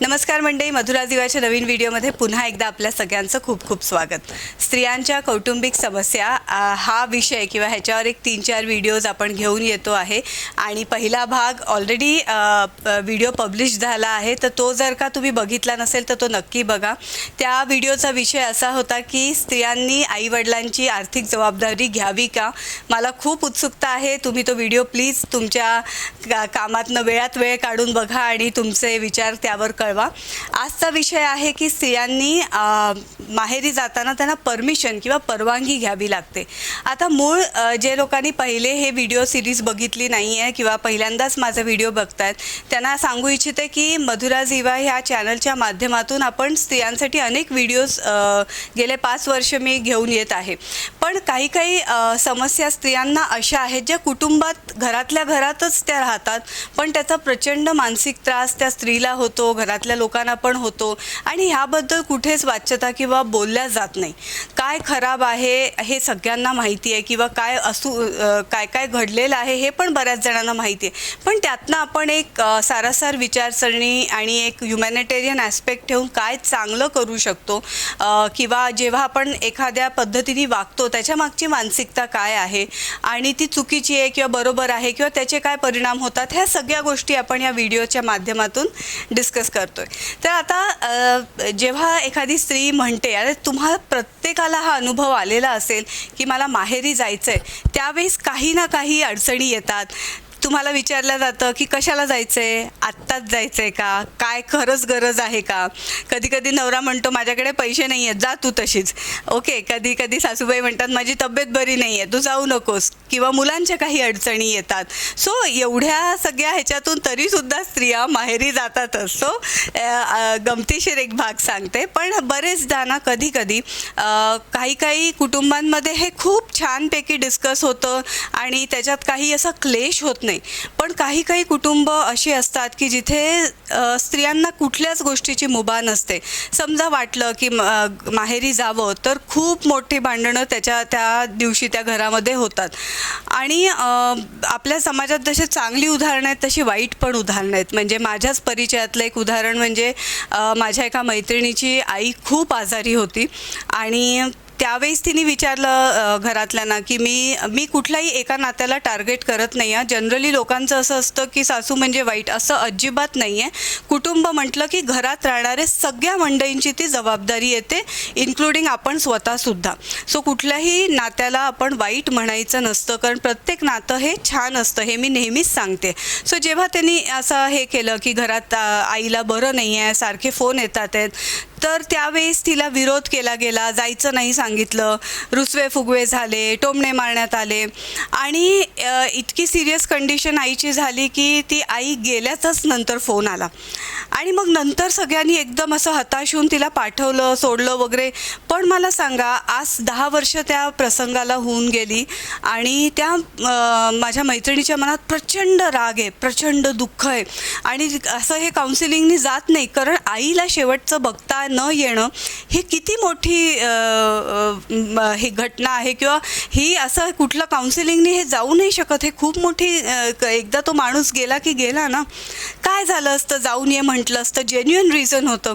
नमस्कार मंडळी मधुरा दिवाच्या नवीन व्हिडिओमध्ये पुन्हा एकदा आपल्या सगळ्यांचं खूप खूप स्वागत. स्त्रियांच्या कौटुंबिक समस्या हा विषय किंवा ह्याच्यावर एक तीन चार व्हिडिओज आपण घेऊन येतो आहे. आणि पहिला भाग ऑलरेडी व्हिडिओ पब्लिश झाला आहे. तर तो जर का तुम्ही बघितला नसेल तर तो नक्की बघा. त्या व्हिडिओचा विषय असा होता की स्त्रियांनी आईवडिलांची आर्थिक जबाबदारी घ्यावी का? मला खूप उत्सुकता आहे. तुम्ही तो व्हिडिओ प्लीज तुमच्या का कामातनं वेळात वेळ काढून बघा आणि तुमचे विचार त्यावर कळवा. आजचा विषय आहे की स्त्रियांनी माहेरी जाताना त्यांना परमिशन किंवा परवानगी घ्यावी लागते. आता मूळ जे लोकांनी पहिले हे व्हिडिओ सिरीज बघितली नाही आहे किंवा पहिल्यांदाच माझा व्हिडिओ बघतायत त्यांना सांगू इच्छिते की मधुरा झिवा ह्या चॅनलच्या माध्यमातून आपण स्त्रियांसाठी अनेक व्हिडिओज गेले पाच वर्ष मी घेऊन येत आहे. पण काही काही समस्या स्त्रियांना अशा आहेत ज्या कुटुंबात घरातल्या घरातच त्या राहतात पण त्याचा प्रचंड मानसिक त्रास त्या स्त्रीला होतो घरात घरातल्या लोकांना पण होतो. आणि ह्याबद्दल कुठेच वाच्यता किंवा बोलल्या जात नाही. काय खराब आहे हे सगळ्यांना माहिती आहे किंवा काय असू काय काय घडलेलं आहे हे पण बऱ्याच जणांना माहिती आहे. पण त्यातनं आपण एक सारासार विचारसरणी आणि एक ह्युमॅनिटेरियन ॲस्पेक्ट ठेवून काय चांगलं करू शकतो किंवा जेव्हा आपण एखाद्या पद्धतीने वागतो त्याच्या मागची मानसिकता काय आहे? आणि ती चुकीची आहे किंवा बरोबर आहे किंवा त्याचे काय परिणाम होतात? ह्या सगळ्या गोष्टी आपण या व्हिडिओच्या माध्यमातून डिस्कस करतोय. तर आता जेव्हा एखादी स्त्री म्हणते अरे तुम्हाला प्रत्येकाला हा अनुभव आलेला असेल की मला माहेरी जायचं आहे त्यावेळेस काही ना काही अडचणी येतात. तुम्हाला विचारलं जातं की कशाला जायचं आहे आत्ताच जायचं आहे का? काय खरंच गरज आहे का? कधी कधी नवरा म्हणतो माझ्याकडे पैसे नाही आहेत जा तू तशीच. ओके कधी कधी सासूबाई म्हणतात माझी तब्येत बरी नाही आहे तू जाऊ नकोस. किंवा मुलांच्या काही अडचणी येतात. सो एवढ्या सगळ्या ह्याच्यातून तरीसुद्धा स्त्रिया माहेरी जातातच. सो गमतीशीर एक भाग सांगते. पण बरेचदा ना कधी कधी काही काही कुटुंबांमध्ये हे खूप छानपैकी डिस्कस होतं आणि त्याच्यात काही असा क्लेश होत नाही. नाही. पण काही काही कुटुंब अशी असतात की जिथे स्त्रियांना कुठल्याच गोष्टीची मुभा नसते. समजा वाटलं की म- माहेरी जावं तर खूप मोठी भांडणं त्याच्या त्या दिवशी त्या घरामध्ये होतात. आणि आपल्या समाजात जशी चांगली उदाहरणं आहेत तशी वाईट पण उदाहरणं आहेत. म्हणजे माझ्याच परिचयातलं एक उदाहरण म्हणजे माझ्या एका मैत्रिणीची आई खूप आजारी होती. आणि त्यावेळेस तिने विचारलं घरातल्यांना की मी मी कुठलाही एका नात्याला टार्गेट करत नाही आहे. जनरली लोकांचं असं असतं की सासू म्हणजे वाईट. असं अजिबात नाही आहे. कुटुंब म्हटलं की घरात राहणारे सगळ्या मंडळींची ती जबाबदारी येते इन्क्लुडिंग आपण स्वतःसुद्धा सो कुठल्याही नात्याला आपण वाईट म्हणायचं नसतं कारण प्रत्येक नातं हे छान असतं हे मी नेहमीच सांगते. सो जेव्हा त्यांनी असं हे केलं की घरात आईला बरं नाही आहे सारखे फोन येतात आहेत तर त्यावेळेस तिला विरोध केला गेला जायचं नाही सांगितलं. रुसवे फुगवे झाले टोमणे मारण्यात आले. आणि इतकी सिरियस कंडिशन आईची झाली की ती आई गेल्याचाच नंतर फोन आला. आणि मग नंतर सगळ्यांनी एकदम असं हताश होऊन तिला पाठवलं सोडलं वगैरे. पण मला सांगा आज दहा वर्ष त्या प्रसंगाला होऊन गेली आणि त्या माझ्या मैत्रिणीच्या मनात प्रचंड राग आहे प्रचंड दुःख आहे. आणि असं हे काउन्सिलिंगनी जात नाही कारण आईला शेवटचं बघता न येणं हे किती मोठी ही घटना आहे किंवा ही असं कुठलं काउन्सिलिंगने हे जाऊ नाही शकत हे खूप मोठी क- एकदा तो माणूस गेला की गेला ना काय झालं असतं? जाऊन ये म्हटलं असतं. जेन्युअन रिझन होतं.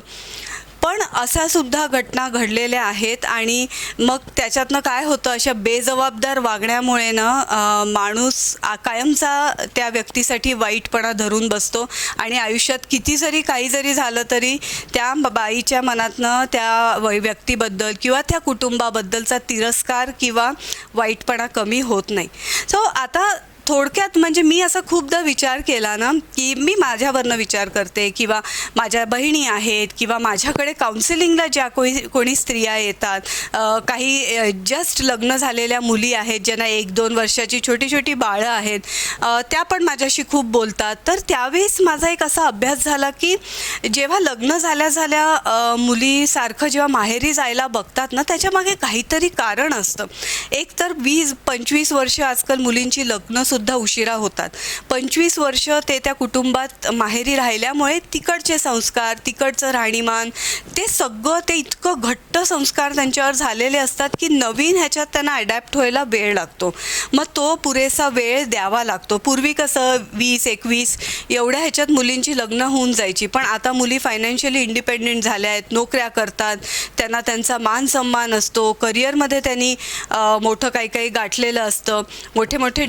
पण असा सुद्धा घटना घडलेल्या आहेत आणि मग त्याच्यातनं काय होतं? अशा बेजबाबदार वागण्यामुळे ना माणूस आ- कायमचा त्या व्यक्तीसाठी वाईटपणा धरून बसतो आणि आयुष्यात किती जरी काही जरी झालं तरी त्या बाईच्या मनातनं त्या वै- व्यक्तीबद्दल किंवा त्या कुटुंबाबद्दलचा तिरस्कार किंवा वाईटपणा कमी होत नाही. सो आता थोडक्यात म्हणजे मी असा खूपदा विचार केला ना की मी माझ्यावरनं विचार करते किंवा माझ्या बहिणी आहेत किंवा माझ्याकडे काउन्सिलिंगला ज्या कोणी कोणी स्त्रिया येतात काही जस्ट लग्न झालेल्या मुली आहेत ज्यांना एक दोन वर्षाची छोटी छोटी बाळं आहेत त्या पण माझ्याशी खूप बोलतात. तर त्यावेळेस माझा एक असा अभ्यास झाला की जेव्हा लग्न झाल्या झाल्या मुलीसारखं जेव्हा माहेरी जायला बघतात ना त्याच्यामागे काहीतरी कारण असतं. एक तर वीस पंचवीस वर्ष आजकाल मुलींची लग्नसुद्धा सुद्धा उशिरा होतात. पंचवीस वर्ष ते त्या कुटुंबात माहेरी राहिल्यामुळे तिकडचे संस्कार तिकडचं राहणीमान ते सगळं ते इतकं घट्ट संस्कार त्यांच्यावर झालेले असतात की नवीन ह्याच्यात त्यांना अडॅप्ट व्हायला वेळ लागतो. मग तो पुरेसा वेळ द्यावा लागतो. पूर्वी कसं वीस एकवीस एवढ्या ह्याच्यात मुलींची लग्न होऊन जायची. पण आता मुली फायनान्शियली इंडिपेंडेंट झाल्या आहेत नोकऱ्या करतात त्यांना त्यांचा मान सन्मान असतो. करिअरमध्ये त्यांनी मोठं काही काही गाठलेलं असतं. मोठे मोठे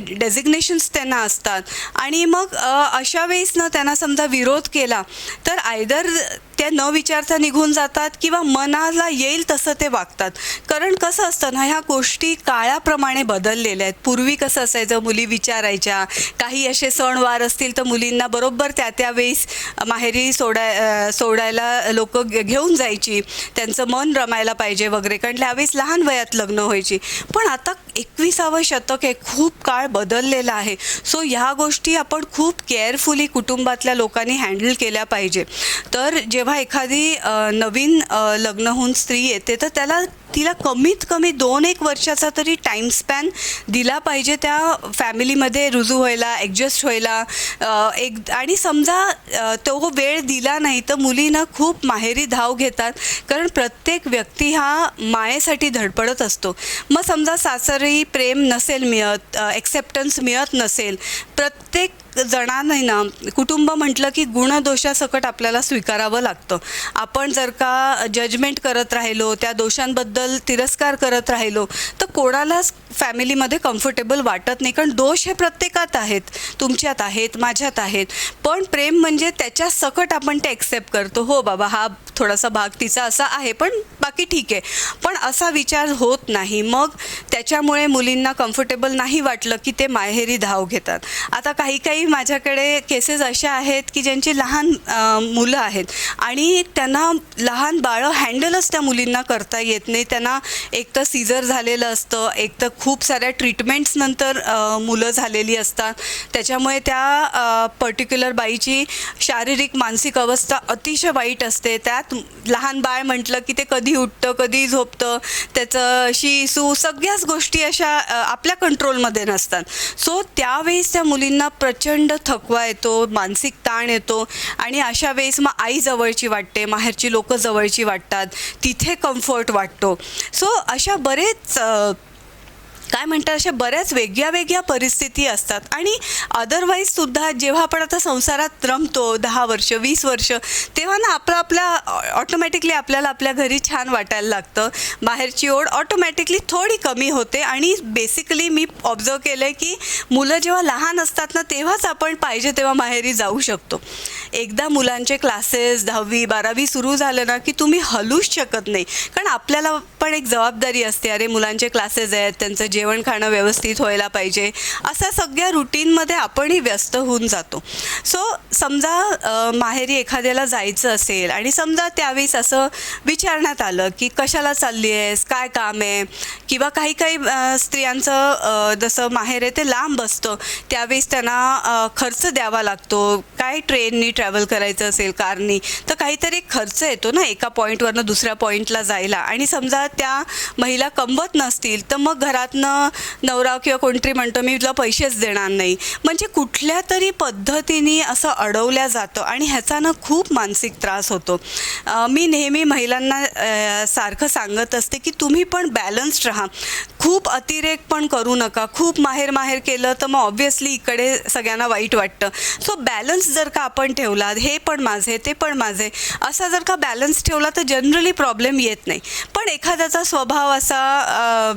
डेझिग्नेशन्स त्यांना असतात. आणि मग अशा वेळेस ना त्यांना समजा विरोध केला तर आयदर त्या न विचारता निघून जातात किंवा मनाला येईल तसं ते वागतात. कारण कसं असतं ना ह्या गोष्टी काळाप्रमाणे बदललेल्या आहेत. पूर्वी कसं असायचं मुली विचारायच्या काही असे सणवार असतील तर मुलींना बरोबर त्या त्या वेळेस माहेरी सोडाय सोडायला लोक घेऊन जायची. त्यांचं मन रमायला पाहिजे वगैरे. कारण त्यावेळेस लहान वयात लग्न व्हायची. पण आता एकविसावं शतक आहे खूप काळ बदललेला आहे. सो ह्या गोष्टी आपण खूप केअरफुली कुटुंबातल्या लोकांनी हँडल केल्या पाहिजे. तर जेव्हा एखादी नवीन लग्न होऊन स्त्री येते तर त्याला तिला कमीत कमी दोन एक वर्षाचा तरी टाईम स्पॅन दिला पाहिजे त्या फॅमिलीमध्ये रुजू व्हायला ॲडजस्ट व्हायला. एक आणि समजा तो वेळ दिला नाही तर मुलींना खूप माहेरी धाव घेतात. कारण प्रत्येक व्यक्ती हा मायेसाठी धडपडत असतो. मग समजा सासरी प्रेम नसेल मिळत एक्सेप्टन्स मिळत नसेल प्रत्येक जणांनाही ना कुटुंब म्हटलं की गुणदोषासकट आपल्याला स्वीकारावं लागतं. आपण जर का जजमेंट करत राहिलो त्या दोषांबद्दल तिरस्कार करत राहिलो. तर कोणालाच फॅमिलीमध्ये कम्फर्टेबल वाटत नाही. कारण दोष हे प्रत्येकात आहेत. तुमच्यात आहेत माझ्यात आहेत. पण प्रेम म्हणजे त्याच्या सकट आपण ते ॲक्सेप्ट करतो. हो बाबा हा थोडासा भाग तिचा असा आहे पण बाकी ठीक आहे. पण असा विचार होत नाही. मग त्याच्यामुळे मुलींना कम्फर्टेबल नाही वाटलं की ते माहेरी धाव घेतात. आता काही काही माझ्याकडे केसेस अशा आहेत की ज्यांची लहान मुलं आहेत आणि त्यांना लहान बाळं हँडलच त्या मुलींना करता येत नाही. त्यांना एक तर सीझर झालेलं असतं एक तर खूप साऱ्या ट्रीटमेंट्स नंतर मुलं झालेली असतात. त्याच्यामुळे त्या पर्टिक्युलर बाईची शारीरिक मानसिक अवस्था अतिशय वाईट असते. त्यात लहान बाळ म्हटलं की ते कधी उठतं कधी झोपतं त्याचं शी सू सगळ्याच गोष्टी अशा आपल्या कंट्रोलमध्ये नसतात. सो त्यावेळेस त्या मुलींना प्रचंड थकवा येतो मानसिक ताण येतो आणि अशा वेळेस मग आई जवळची वाटते माहेरची लोकं जवळची वाटतात तिथे कम्फर्ट वाटतो. सो अशा बरेच काय म्हणतात अशा बऱ्याच वेगळ्या वेगळ्या परिस्थिती असतात. आणि अदरवाईज सुद्धा जेव्हा आपण आता संसारात रमतो दहा वर्ष वीस वर्ष तेव्हा ना आपलं आपल्या ऑटोमॅटिकली आपल्याला आपल्या घरी छान वाटायला लागतं. बाहेरची ओढ ऑटोमॅटिकली थोडी कमी होते. आणि बेसिकली मी ऑब्झर्व केलं आहे की मुलं जेव्हा लहान असतात ना तेव्हाच आपण पाहिजे तेव्हा माहेरी जाऊ शकतो. एकदा मुलांचे क्लासेस दहावी बारावी सुरू झालं ना की तुम्ही हलूच शकत नाही. कारण आपल्याला पण एक जबाबदारी असते अरे मुलांचे क्लासेस आहेत त्यांचं जेवण खाणं व्यवस्थित व्हायला पाहिजे. असा सगळ्या रुटीनमध्ये आपणही व्यस्त होऊन जातो. सो समजा माहेरी एखाद्याला जायचं असेल आणि समजा त्यावेळेस असं विचारण्यात आलं की कशाला चालली आहेस काय काम आहे? किंवा काही काही स्त्रियांचं जसं माहेर आहे ते लांब असतं त्यावेळेस त्यांना खर्च द्यावा लागतो. काय ट्रेननी ट्रॅव्हल करायचं असेल कारनी तर काहीतरी खर्च येतो ना एका पॉईंटवरनं दुसऱ्या पॉईंटला जायला. आणि समजा त्या महिला कमवत नसतील तर मग घरातनं नवरा किंवा कोणतरी म्हणतो मी तुला पैसेच देणार नाही. म्हणजे कुठल्या तरी पद्धतीने असं अडवल्या जातं आणि ह्याचा ना खूप मानसिक त्रास होतो. मी नेहमी महिलांना सारखं सांगत असते की तुम्ही पण बॅलन्स्ड राहा. खूप अतिरेक पण करू नका. खूप माहेर माहेर केलं तर मग ऑब्व्हियसली इकडे सगळ्यांना वाईट वाटतं. सो बॅलन्स जर का आपण ठेवला हे पण माझे ते पण माझे असा जर का बॅलन्स ठेवला तर जनरली प्रॉब्लेम येत नाही. पण एखाद्याचा स्वभाव असा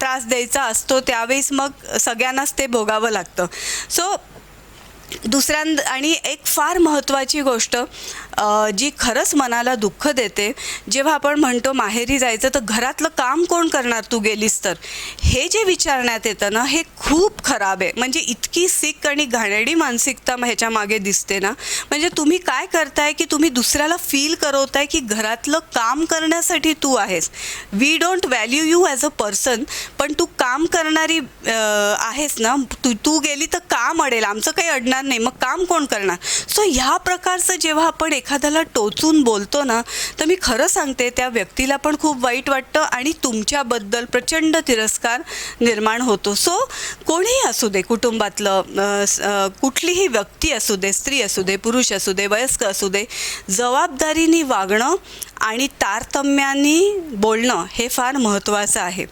त्रास द्यायचा असतो त्यावेळेस मग सगळ्यांनाच ते भोगावं लागतं. सो दुसऱ्यांद आणि एक फार महत्त्वाची गोष्ट जी खरंच मनाला दुःख देते जेव्हा आपण म्हणतो माहेरी जायचं तर घरातलं काम कोण करणार? तू गेलीस तर. हे जे विचारण्यात येतं ना हे खूप खराब आहे. म्हणजे इतकी सिक आणि घाणेरडी मानसिकता ह्याच्या मागे दिसते ना. म्हणजे तुम्ही काय करताय की तुम्ही दुसऱ्याला फील करवताय की घरातलं काम करण्यासाठी तू आहेस. We don't value you as a person पण तू काम करणारी आहेस ना. तू तू गेली तर काम अडेल. आमचं काही अडणार नाही मग काम कोण करणार? सो ह्या प्रकारचं जेव्हा आपण एखाद्याला टोचून बोलतो ना तर मी खरं सांगते त्या व्यक्तीला पण खूप वाईट वाटतं आणि तुमच्याबद्दल प्रचंड तिरस्कार निर्माण होतो. सो कोणीही असू दे कुटुंबातलं कुठलीही व्यक्ती असू दे स्त्री असू दे पुरुष असू दे वयस्क असू दे जबाबदारीने वागणं आणि तारतम्याने बोलणं हे फार महत्त्वाचं आहे.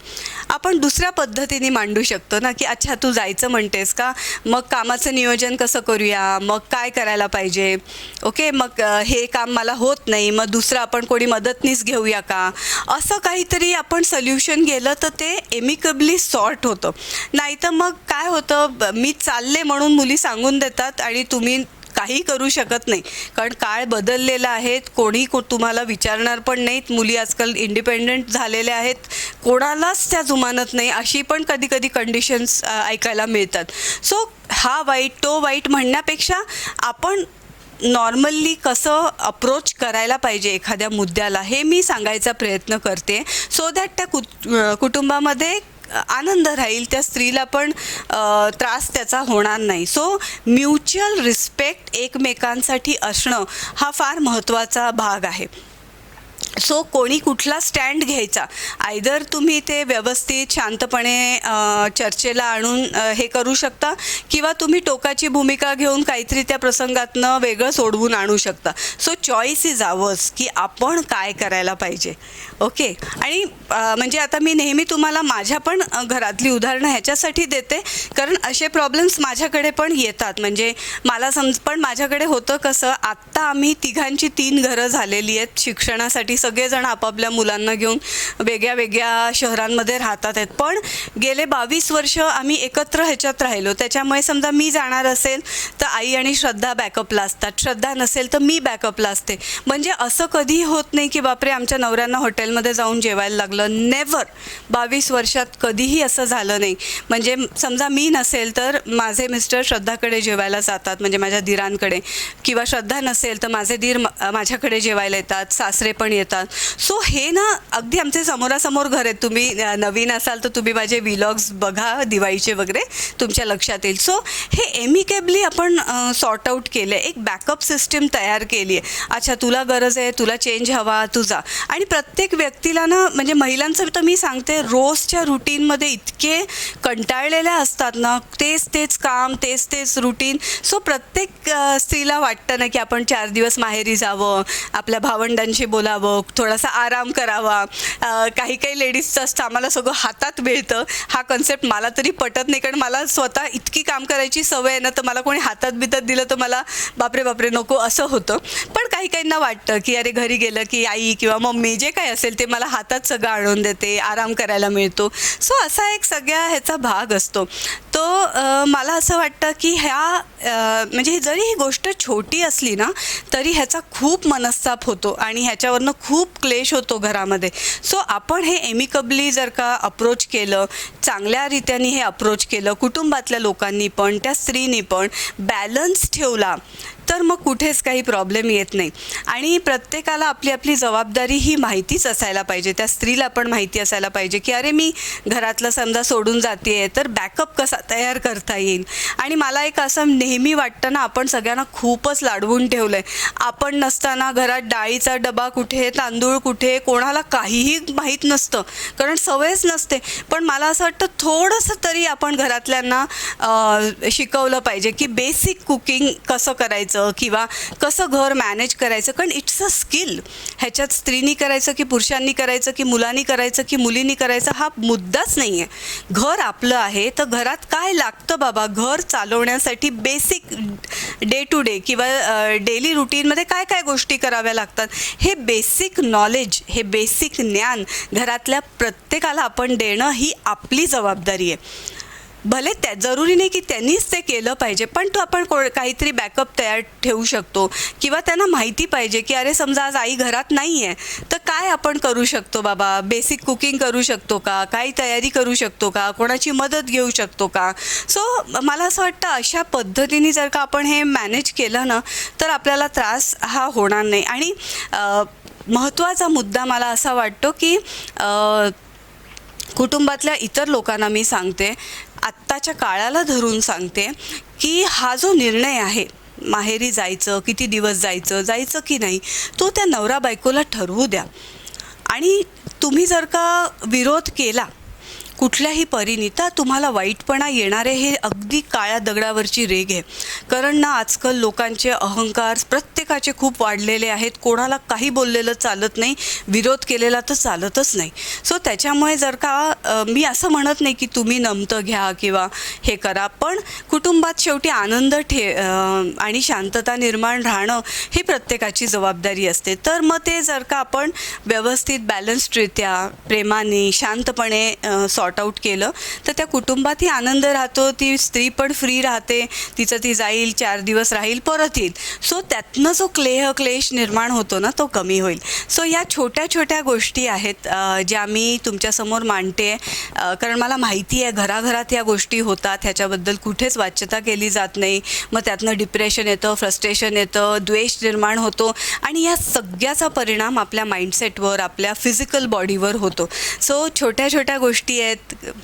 आपण दुसऱ्या पद्धतीने मांडू शकतो ना की अच्छा तू जायचं म्हणतेस का? मग कामाचं नियोजन कसं करूया? मग काय करायला पाहिजे? ओके मग हे काम मला होत नाही मग दुसरं आपण कोणी मदतनीस घेऊया का? असं काहीतरी आपण सल्युशन गेलं तर ते एमिकबली सॉर्ट होतं. नाही तर मग काय होतं? ब- मी चालले म्हणून मुली सांगून देतात आणि तुम्ही काही करू शकत नाही. कारण काळ बदललेला आहे कोणी को तुम्हाला विचारणार पण नाहीत. मुली आजकाल इंडिपेंडंट झालेल्या आहेत. कोणालाच त्या जुमानत नाही. अशी पण कधी कधी कंडिशन्स ऐकायला मिळतात. सो हा वाईट तो वाईट म्हणण्यापेक्षा आपण नॉर्मली कसं अप्रोच करायला पाहिजे एखाद्या मुद्द्याला हे मी सांगायचा प्रयत्न करते. सो दॅट त्या कुट कुटुंबामध्ये आनंद राहील त्या स्त्रीला पण त्रास त्याचा होणार नाही. सो म्युच्युअल रिस्पेक्ट एकमेकांसाठी असणं हा फार महत्त्वाचा भाग आहे. सो कोणी कुठला स्टँड घ्यायचा आयदर तुम्ही ते व्यवस्थित शांतपणे चर्चेला आणून हे करू शकता किंवा तुम्ही टोकाची भूमिका घेऊन काहीतरी त्या प्रसंगातनं वेगळं सोडवून आणू शकता. सो चॉईस इज आवर्स की आपण काय करायला पाहिजे. ओके? आणि म्हणजे आता मी नेहमी तुम्हाला माझ्या पण घरातली उदाहरणं ह्याच्यासाठी देते कारण असे प्रॉब्लेम्स माझ्याकडे पण येतात. म्हणजे मला समज पण माझ्याकडे होतं कसं आत्ता आम्ही तिघांची तीन घरं झालेली आहेत शिक्षणासाठी सगळेजण आपापल्या मुलांना घेऊन वेगळ्या वेगळ्या शहरांमध्ये राहतात आहेत. पण गेले बावीस वर्ष आम्ही एकत्र ह्याच्यात राहिलो. त्याच्यामुळे समजा मी जाणार असेल तर आई आणि श्रद्धा बॅकअपला असतात. श्रद्धा नसेल तर मी बॅकअपला असते. म्हणजे असं कधीही होत नाही की बापरे आमच्या नवऱ्यांना हॉटेलमध्ये जाऊन जेवायला लागलं. नेवर बावीस वर्षात कधीही असं झालं नाही. म्हणजे समजा मी नसेल तर माझे मिस्टर श्रद्धाकडे जेवायला जातात. म्हणजे माझ्या धीरांकडे किंवा श्रद्धा नसेल तर माझे धीर माझ्याकडे जेवायला येतात. सासरे पण येतात. सो हे ना अगदी आमचे समोरासमोर घर आहेत. तुम्ही नवीन असाल तर तुम्ही माझे विलॉग्स बघा दिवाळीचे वगैरे तुमच्या लक्षात येईल. सो हे एमिकेबली आपण सॉर्ट आऊट केलं आहे एक बॅकअप सिस्टीम तयार केली आहे अच्छा तुला गरज आहे तुला चेंज हवा तुझा आणि प्रत्येक व्यक्तीला ना म्हणजे महिलांचं तर मी सांगते रोजच्या रुटीनमध्ये इतके कंटाळलेल्या असतात ना तेच तेच काम तेच तेच रुटीन सो प्रत्येक स्त्रीला वाटतं ना की आपण चार दिवस माहेरी जावं आपल्या भावंडांशी बोलावं थोडासा आराम करावा. काही काही लेडीजचं असतं आम्हाला सगळं हातात मिळतं. हा कन्सेप्ट मला तरी पटत नाही कारण मला स्वतः इतकी काम करायची सवय आहे ना तर मला कोणी हातात बितात दिलं तर मला बापरे बापरे नको असं होतं. पण काही काहींना वाटतं की अरे घरी गेलं की आई किंवा मम्मी जे काही असेल ते मला हातात सगळं आणून देते आराम करायला मिळतो. सो असा एक सगळ्या ह्याचा भाग असतो. तो मला असं वाटतं की ह्या म्हणजे जरी ही गोष्ट छोटी असली ना तरी ह्याचा खूप मनस्ताप होतो आणि ह्याच्यावरनं खूप क्लेश होतो घरामध्ये. सो आपण हे एमिकबली जर का अप्रोच केलं चांगल्या रीत्याने हे अप्रोच केलं कुटुंबातल्या लोकांनी पण त्या स्त्रीनी पण बॅलन्स ठेवला तर मग कुठेच काही प्रॉब्लेम येत नाही. आणि प्रत्येकाला आपली आपली जबाबदारी ही माहितीच असायला पाहिजे. त्या स्त्रीला पण माहिती असायला पाहिजे की अरे मी घरातलं समजा सोडून जाते तर बॅकअप कसा तयार करता येईल? आणि मला एक असं नेहमी वाटतं ना आपण सगळ्यांना खूपच लाडवून ठेवलं आहे आपण नसताना घरात डाळीचा डबा कुठे तांदूळ कुठे कोणाला काहीही माहीत नसतं. कारण सवयच नसते. पण मला असं वाटतं थोडंसं तरी आपण घरातल्यांना शिकवलं पाहिजे की बेसिक कुकिंग कसं करायचं? किंवा कसं घर मॅनेज करायचं कारण इट्स अ स्किल ह्याच्यात स्त्रीनी करायचं की पुरुषांनी करायचं की मुलांनी करायचं की मुलींनी करायचं हा मुद्दाच नाही आहे घर आपलं आहे तर घरात काय लागतं बाबा? घर चालवण्यासाठी बेसिक डे टू डे किंवा डेली रुटीनमध्ये काय काय गोष्टी कराव्या लागतात? हे बेसिक नॉलेज हे बेसिक ज्ञान घरातल्या प्रत्येकाला आपण देणं ही आपली जबाबदारी आहे. भले त्या जरुरी नाही की त्यांनीच ते केलं पाहिजे पण तो आपण को काहीतरी बॅकअप तयार ठेवू शकतो. किंवा त्यांना माहिती पाहिजे की अरे समजा आज आई घरात नाही आहे तर काय आपण करू शकतो बाबा? बेसिक कुकिंग करू शकतो का? काही तयारी करू शकतो का? कोणाची मदत घेऊ शकतो का? सो मला असं वाटतं अशा पद्धतीने जर का आपण हे मॅनेज केलं ना तर आपल्याला त्रास हा होणार नाही. आणि महत्त्वाचा मुद्दा मला असा वाटतो की कुटुंबातल्या इतर लोकांना मी सांगते आत्ताच्या काळाला धरून सांगते की हा जो निर्णय आहे माहेरी जायचं किती दिवस जायचं जायचं की नाही तो त्या नवरा बायकोला ठरवू द्या. आणि तुम्ही जर का विरोध केला कुठल्याही परिणीता तुम्हाला वाईटपणा येणारे हे अगदी काळ्या दगडावरची रेग आहे. कारण ना आजकाल लोकांचे अहंकार प्रत्येकाचे खूप वाढलेले आहेत. कोणाला काही बोललेलं चालत नाही विरोध केलेला तर चालतच नाही. सो त्याच्यामुळे जर का मी असं म्हणत नाही की तुम्ही नमतं घ्या किंवा हे करा पण कुटुंबात शेवटी आनंद ठे आणि शांतता निर्माण राहणं ही प्रत्येकाची जबाबदारी असते. तर मग ते जर का आपण व्यवस्थित बॅलन्स्डरित्या प्रेमाने शांतपणे सॉ सॉर्ट आऊट केलं तर त्या कुटुंबातही आनंद राहतो ती स्त्री पण फ्री राहते तिचं ती जाईल चार दिवस राहील परत येईल. सो त्यातनं जो क्लेह क्लेश निर्माण होतो ना तो कमी होईल. सो या छोट्या छोट्या गोष्टी आहेत ज्या मी तुमच्यासमोर मांडते. आहे कारण मला माहिती आहे घराघरात या गोष्टी होतात. ह्याच्याबद्दल कुठेच वाच्यता केली जात नाही. मग त्यातनं डिप्रेशन येतं फ्रस्ट्रेशन येतं द्वेष निर्माण होतो. आणि या सगळ्याचा परिणाम आपल्या माइंडसेटवर आपल्या फिजिकल बॉडीवर होतो. सो छोट्या छोट्या गोष्टी आहेत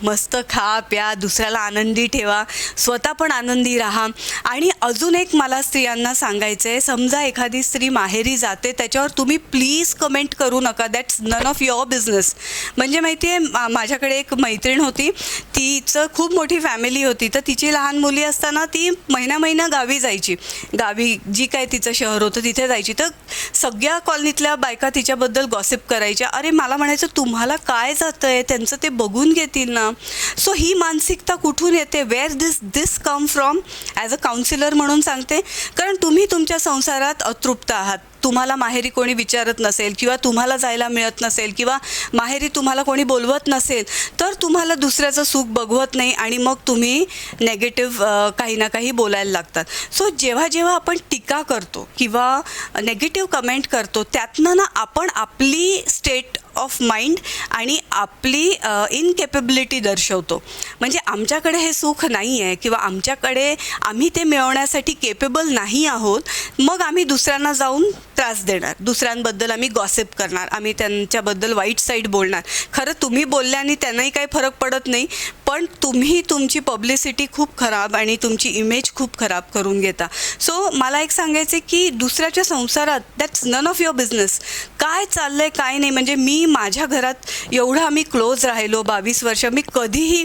मस्त खा प्या दुसऱ्याला आनंदी ठेवा स्वतः पण आनंदी राहा. आणि अजून एक मला स्त्रियांना सांगायचं आहे समजा एखादी स्त्री माहेरी जाते त्याच्यावर तुम्ही प्लीज कमेंट करू नका. That's none of your business म्हणजे माहिती आहे मा- माझ्याकडे एक मैत्रीण होती. तिचं खूप मोठी फॅमिली होती. तर तिची लहान मुली असताना ती महिना महिना गावी जायची. गावी जी काय तिचं शहर होतं तिथे जायची. तर सगळ्या कॉलनीतल्या बायका तिच्याबद्दल गॉसिप करायच्या. अरे मला म्हणायचं तुम्हाला काय जातं आहे त्यांचं ते बघून घेतील ना? सो ही मानसिकता कुठून येते? Where this this come from as a counsellor म्हणून सांगते. कारण तुम्ही तुमच्या संसारात अतृप्त आहात. तुम्हाला माहेरी कोणी विचारत नसेल किंवा तुम्हाला जायला मिळत नसेल किंवा माहेरी तुम्हाला कोणी बोलवत नसेल तर तुम्हाला दुसऱ्याचं सुख बघवत नाही आणि मग तुम्ही नेगेटिव्ह काही ना काही बोलायला लागतात. सो जेव्हा जेव्हा आपण टीका करतो किंवा नेगेटिव्ह कमेंट करतो त्यातनं ना आपण आपली स्टेट ऑफ माइंड आणि आपली इनकेपेबिलिटी दर्शवतो. म्हणजे आमच्याकडे हे सुख नाही आहे किंवा आमच्याकडे आम्ही ते मिळवण्यासाठी केपेबल नाही आहोत मग आम्ही दुसऱ्यांना जाऊन त्रास देणार. दुसऱ्यांबद्दल आम्ही गॉसिप करणार. आम्ही त्यांच्याबद्दल वाईट साईड बोलणार. खरं तुम्ही बोलल्याने त्यांनाही काही फरक पडत नाही पण तुम्ही तुमची पब्लिसिटी खूप खराब आणि तुमची इमेज खूप खराब करून घेता. सो मला एक सांगायचं आहे की दुसऱ्याच्या संसारात that's none of your business काय चाललं आहे काय नाही? म्हणजे मी माझ्या घरात एवढं आम्ही क्लोज राहिलो बावीस वर्ष मी कधीही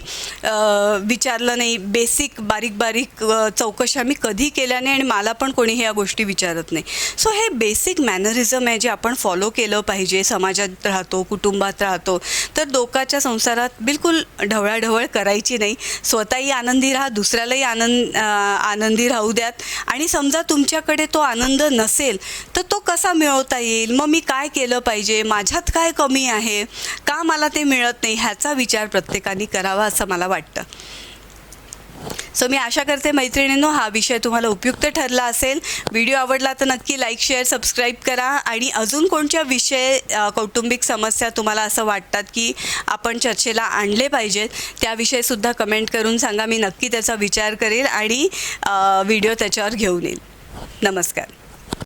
विचारलं नाही. बेसिक बारीक बारीक चौकशा मी कधी केल्या नाही आणि मला पण कोणी ह्या गोष्टी विचारत नाही. सो हे बेसिक मॅनरिझम आहे जे आपण फॉलो केलं पाहिजे समाजात राहतो कुटुंबात राहतो तर दोकाच्या संसारात बिलकुल ढवळाढवळ करायची नाही. स्वतःही आनंदी राहा दुसऱ्यालाही आनंद आनंदी राहू द्यात. आणि समजा तुमच्याकडे तो आनंद नसेल तर तो कसा मिळवता येईल? मग मी काय केलं पाहिजे? माझ्यात काय कमी आहे? का मला ते मिळत नाही? ह्याचा विचार प्रत्येकाने करावा असं मला वाटतं. सो मी आशा करते मैत्रिणींनो हा विषय तुम्हाला उपयुक्त ठरला असेल. व्हिडिओ आवडला तर नक्की लाईक शेअर सबस्क्राईब करा. आणि अजून कोणत्या विषय कौटुंबिक समस्या तुम्हाला असं वाटतात की आपण चर्चेला आणले पाहिजेत त्याविषयीसुद्धा कमेंट करून सांगा. मी नक्की त्याचा विचार करेल आणि व्हिडिओ त्याच्यावर घेऊन येईल. नमस्कार.